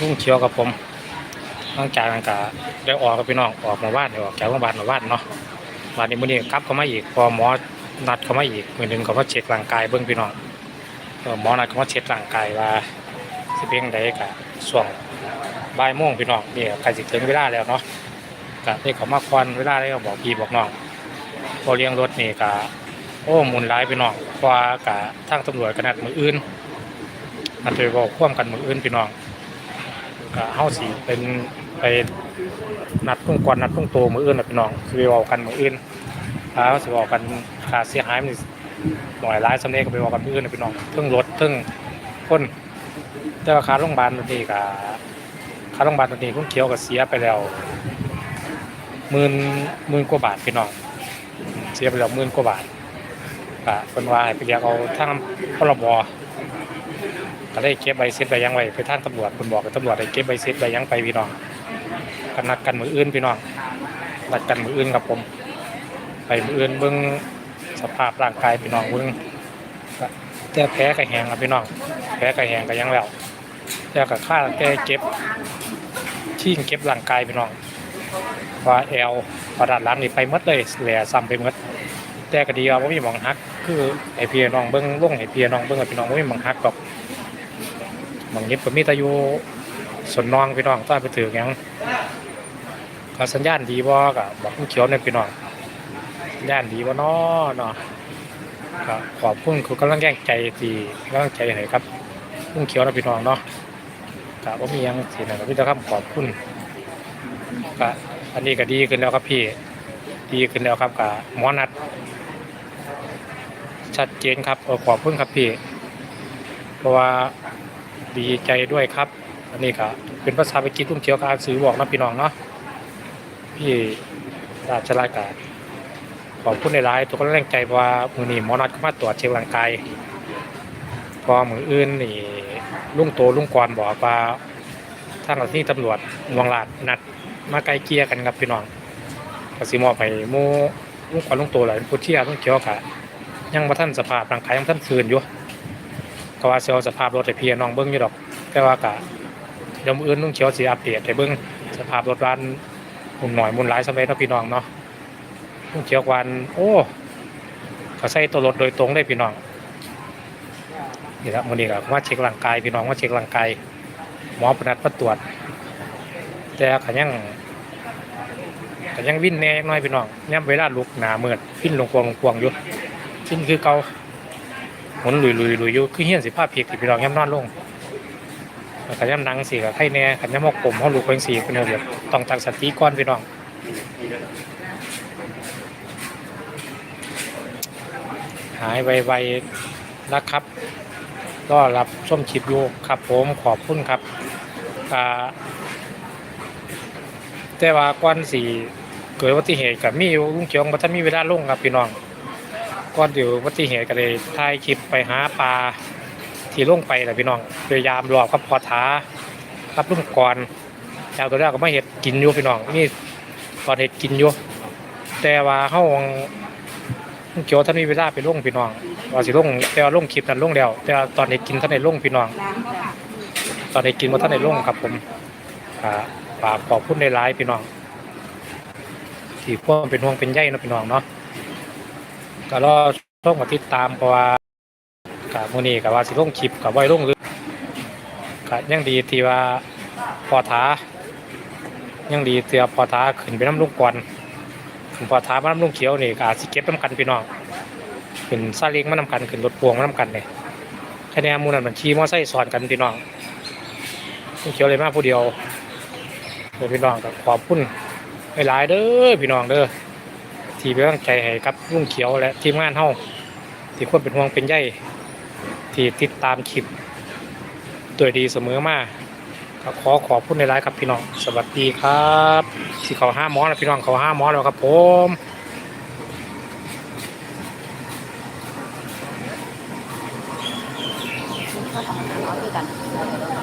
ลุงเขียวกับผมหลังจากนั้นก็ได้ออกกับพี่น้องออกมาบ้านออกจากโรงพยาบาลมาบ้านเนาะวันนี้มื้อนี้กลับเข้ามาอีกพอหมอนัดเข้ามาอีกมื้อนึงเขามาเช็คร่างกายเบิ่งพี่น้องเออหมอนัดเขามาเช็คร่างกายว่าสิเป็นจั่งใดก็ช่วงบ่ายโมงพี่น้องเนี่ใกล้สิถึงเวลาแล้วเนาะก็ได้เขามาควันเวลาได้ก็บอกพี่บอกน้องพอเลี้ยงรถนี่ก็โอ้หมุนหลายพี่น้องเพราะว่าก็ทางตำรวจก็นัดมืออื่นนัดไปบอกความกันมืออื่นพี่น้อง ก็เฮาสิเป็นไปนัดพุ่งก่อนนัดพุ่งโตมืออื่นน่ะพี่น้องคือเว้ากันมืออื่นถ้าเฮาสิเว้ากันค่าเสียหายมันหน่อยหลายสำเร็จก็ไปเว้ากันมืออื่นน่ะพี่น้องเทั้งรถเทั้งคนแต่ว่าค่าโรงพยาบาลตอนนี้ก็ค่าโรงพยาบาลตอนนี้คุณเขียวก็เสียไปแล้วหมื่นหมื่นกว่าบาทพี่น้องเสียไปแล้วหมื่นกว่าบาทก็เพิ่นว่าให้ไปเรียกเอาทางพรบ ก็ได้เก็บใบเสร็จใบยังไว้ไปท่างตำรวจคุณบอกกับตำรวจได้เก็บใบเสร็จใบยังไปพี่น้องกันนัดกันมืออื่นพี่น้องนัดกันมืออื่นครับผม ไปมืออื่นเบิ่งสภาพร่างกายพี่น้องเบิ่งแต่แผลก็แหงครับพี่น้องแผลก็แหงก็ยังแล้วแต่ก็ค่าแก้เก็บชิ่งเก็บร่างกายพี่น้องว่าแอลประดัดหลังนี่ไปหมดเลยแหล่ซ้ำไปหมดแต่ก็ดีว่าบ่มีหมองหัก คือไอพี่น้องเบิ่งล่งไอพี่น้องเบิ่งกับพี่น้องบ่มีหมองหักดอก บางยิบก็มีแตาอยู่สนนองพี่น้องต้าไปถือยังก็สัญญาณดีบ่ก็บอกคุณเขียวเนี่ยพี่น้องสัญญาณดีบ่น้อเนาะก็ขอบคุณคือกำลังแย่งใจที่กำลังใจให้ครับคุณเขียวนะพี่น้องเนาะก็บ่มียังสินะก็มีแต่คำขอบคุณก็อันนี้ก็ดีขึ้นแล้วครับพี่ดีขึ้นแล้วครับก็หมอนัด ชัดเจนครับเออขอบคุณครับพี่เพราะว่า ดีใจด้วยครับ อันนี้ก็เป็นภาษาไปกินตุ้มเขียวกับอานสื่อบอกนะพี่น้องเนาะพี่ราชราการขอบคุณในไลน์ทุกคนแรงใจเพราะว่ามือนี้หมอนัดก็มาตรวจเช็คร่างกายพอมืออื่นนี่ลุงโตลุงกรบอกว่าทางที่ตำรวจเมืองลาดนัดมาไกลเกียกันครับพี่น้องก็สิมอบให้หมู่ลุงกรลุงโตหลายผู้เที่ยวลุงเขียวกะยังมาท่านสภาพร่างกายยังท่านคืนอยู่ ก็ว่าเสิเอาสภาพรถให้พี่น้องเบิ่งอยู่ดอก แต่ว่ากะเดี๋ยวมื้ออื่นลุงเขียวสิอัปเดตให้เบิ่งสภาพรถร้านมุนหน่อยมุนหลายสำเร็จเนาะพี่น้องเนาะลุงเขียววันโอ้ก็ใส่ตัวรถโดยตรงได้พี่น้องนี่ละมื้อนี้ก็มาเช็คร่างกายพี่น้องมาเช็คร่างกายหมอปนัดมาตรวจ แต่ก็ยังก็ยังวิ่นแน่น้อยพี่น้องย่ำเวลาลุกหนาเมืดฟินลงกวงลงกวงอยู่ฟินคือเกา หมุนลุยลุยลุยอยู่คือเฮี้ยนสิภาพเพียกที่พี่น้องย่ำนอนลงขันย่ำนังสิกับไข่แน่ขันย่ำมอกผมเขาลูกเป็นสีเป็นเรื่องต้องตั้งสติก่อนพี่น้องหายไวๆนะครับ ก็รับชมคลิปอยู่ครับผมขอบคุณครับอ่าแต่ว่าก่อนสีเกิดอุบัติเหตุกับมีลุงเขียวบัท่ามีเวลาลงครับพี่น้อง ก่อนเดี๋ยวอุบัติเหตุก็เลยถ่ายคลิปไปหาปลาที่ลงไปแหละพี่น้องพยายามรอบกับพอท้าครับลุ่มก่อนแถวตัวแรกก็ไม่เห็ดกินอยู่พี่น้องนี่ตอนเห็ดกินอยู่แต่ว่าเฮาเกี่ยวท่านมีเวลาไปลงพี่น้องว่าสิลงแต่ว่าลงคลิปนั้นลงแล้ว แต่ว่าตอนเห็ดกินท่านได้ลงพี่น้อง ตอนเห็ดกินว่าท่านได้ลงครับผมอ่าฝากขอบคุณในไลน์พี่น้องที่พวกเป็นห่วงเป็นใยนะพี่น้องเนาะ ก็รอช่วงมาติดตามเพราะว่ากับมือนี้กับว่าสิลงคลิปกับไว้ลงหรือก็ยังดีที่ว่าพอท้ายังดีที่ว่าพอท้าขึ้นไปน้ำลุงก่อนขึ้นพอท้ามาน้ำลุงเขียวนี่ก็อาจสิเก็บน้ำกันพี่น้องขึ้นซาเล้งมาน้ำกันขึ้นรถพวงมาน้ำกันเนี่ยแค่นี้มูนันมันขี่มอไซค์สอนกันพี่น้องลุงเขียวเลยมาผู้เดียวเดี๋ยวพี่น้องก็ขอบคุณหลายเด้อพี่น้องเด้อ ที่เป็นกำลังใจให้ครับลุงเขียวและทีมงานเฮาที่ควรเป็นห่วงเป็นใยที่ติดตามคลิปตัวดีเสมอมาก็ขอขอพูดในไลฟ์ครับพี่น้องสวัสดีครับที่เขาห้าหมอแล้วพี่น้องเขาห้าหมอแล้วครับผมก็ทำงานร้อนด้วยกัน